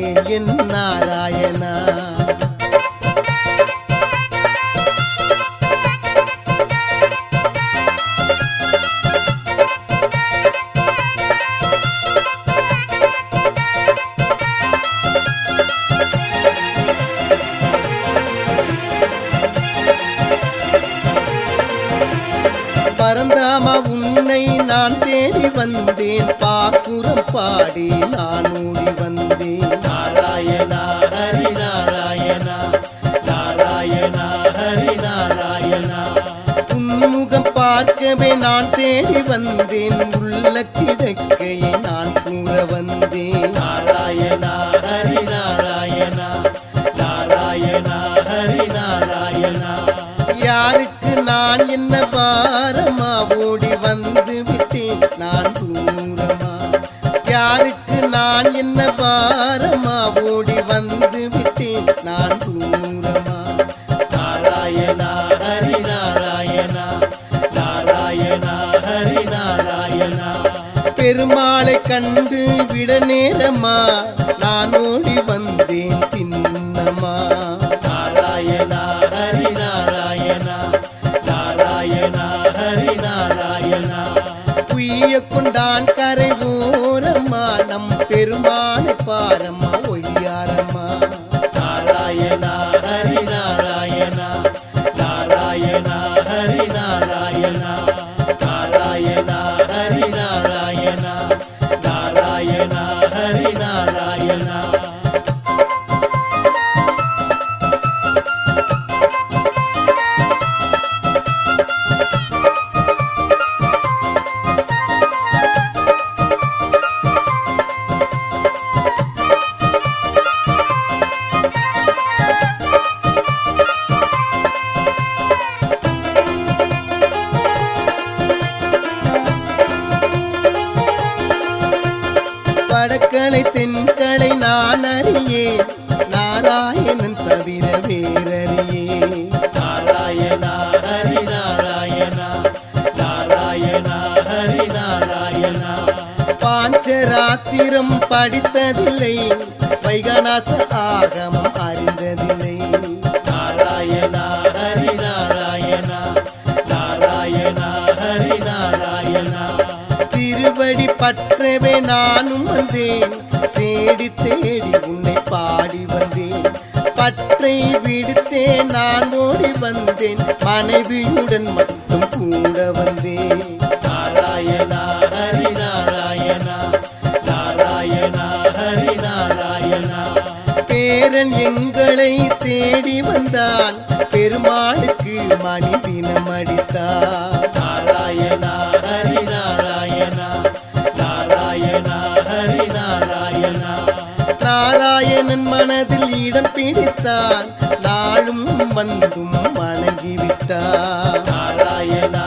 நாடி வந்தேன் தேடி வந்தேன் பாசுரம் பாடி நான் ஓடி வந்தேன். நாராயணா ஹரி நாராயணா நாராயணா ஹரி நாராயணா உன்முகம் பார்க்கவே நான் தேடி வந்தேன் உள்ள கிடக்கையை யாருக்கு நான் என்ன பாரமா? ஓடி வந்து விட்டேன். நான் தூரமா? யாருக்கு நான் என்ன பாரமா? ஓடி வந்து விட்டேன். நான் தூரமா? நாராயணா ஹரி நாராயணா. நாராயணா ஹரி நாராயணா. பெருமாளை கண்டு விட நேரமா? நான் ஓடி வந்தேன் தின்னமா? தீய கொண்டான் கரை ஓரம்மா நம் பெருமாளை பாரம்மா. நாராயணன் தவிர வேறறியே. நாராயணா ஹரி நாராயணா. நாராயணா ஹரி நாராயணா. பாஞ்சராத்திரம் படித்ததில்லை வைகநாச ஆகமம் அறிந்ததில்லை. நாராயணா ஹரி நாராயணா. நாராயணா ஹரி நாராயணா. திருவடி பற்றவே நானும் வந்தேன். தேடி தேடி உன்னை பாடி வந்தேன். பற்றை விடுத்தே நான் ஓடி வந்தேன். மனைவியுடன் மட்டும் கூட வந்தேன். நாராயணா ஹரி நாராயணா. நாராயணா ஹரி நாராயணா. பேரன் எங்களை தேடி வந்தான். பெருமாளுக்கு மணி தினம் நாராயணன் மனதில் இடம் பிடித்தான் நாளும் வந்தும் வணங்கிவிட்டான் நாராயண.